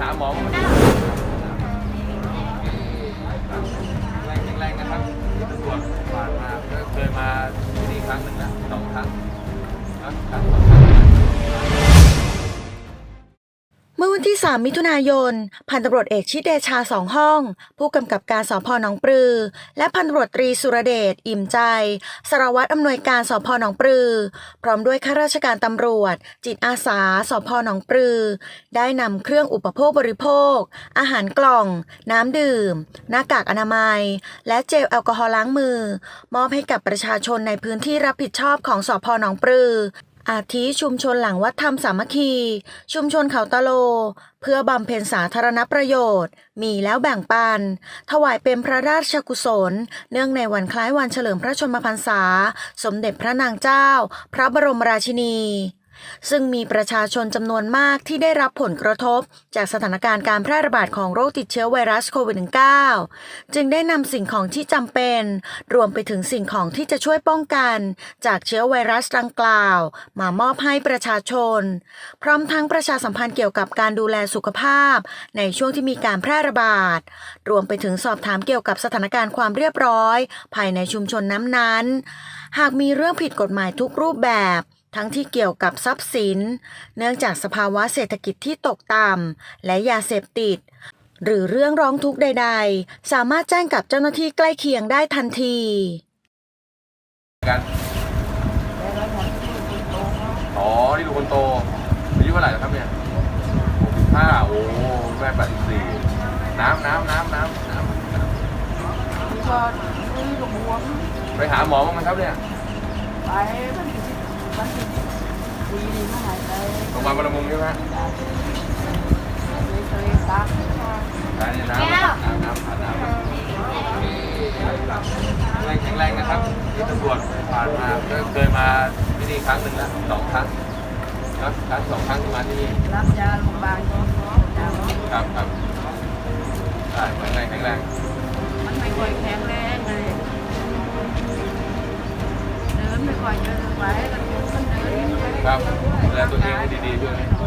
หาหมอแรงแรนะครับตำรวจผ่านมาเคยมาที่นี่ครั้งหนึ่งนะสองครั้งครั้งสองครั้ง เมื่อวันที่ 3 มิถุนายน พันตำรวจเอกชิดเดชาสองห้อง ผู้กำกับการสพหนองปลือ และพันตำรวจตรีสุรเดชอิ่มใจ สารวัตรอำนวยการสพหนองปลือ พร้อมด้วยข้าราชการตำรวจ จิตอาสาสพหนองปลือ ได้นำเครื่องอุปโภคบริโภค อาหารกล่อง น้ำดื่ม หน้ากากอนามัย และเจลแอลกอฮอล์ล้างมือ มอบให้กับประชาชนในพื้นที่รับผิดชอบของสพหนองปลือ อาทิชุมชนหลังวัดธรรมสามัคคี ชุมชนเขาตะโล เพื่อบำเพ็ญสาธารณประโยชน์ มีแล้วแบ่งปัน ถวายเป็นพระราชกุศล เนื่องในวันคล้ายวันเฉลิมพระชนมพรรษา สมเด็จพระนางเจ้า พระบรมราชินี ซึ่งมีประชาชนจำนวนมากที่ได้รับผลกระทบ จากสถานการณ์การแพร่ระบาดของโรคติดเชื้อไวรัสโควิด -19 จึงได้นำสิ่งของที่จำเป็น รวมไปถึงสิ่งของที่จะช่วยป้องกัน จากเชื้อไวรัสดังกล่าว มามอบให้ประชาชน พร้อมทั้งประชาสัมพันธ์เกี่ยวกับการดูแลสุขภาพ ในช่วงที่มีการแพร่ระบาด รวมไปถึงสอบถามเกี่ยวกับสถานการณ์ความเรียบร้อย ภายในชุมชนนั้นๆ หากมีเรื่องผิดกฎหมายทุกรูปแบบ ทั้งที่เกี่ยวกับทรัพย์สิน เนื่องจากสภาวะเศรษฐกิจที่ตกต่ำและยาเสพติด หรือเรื่องร้องทุกข์ใด ๆ สามารถแจ้งกับเจ้าหน้าที่ใกล้เคียงได้ทันทีกันอ๋อ นี่ลูกคนโตอายุเท่าไหร่แล้วครับเนี่ยห้าโอ้แม่แปดสิบสี่น้ำน้ำน้ำน้ำน้ำน้ำก็คุยกับบวมไปหาหมอบ้างไหมครับเนี่ย ไปมัน โรงพยาบาลบรมุงใช่ไหมเลยเคยซักอันนี้น้ำน้ำน้ำน้ำน้ำแรงแข็งแรงนะครับที่ตำรวจผ่านมาก็เคยมาที่นี่ครั้งหนึ่งแล้วสองครั้งนะครั้งสองครั้งที่มาที่นี่รับยาโรงพยาบาล ครับดูแลตัวเองให้ดีๆด้วย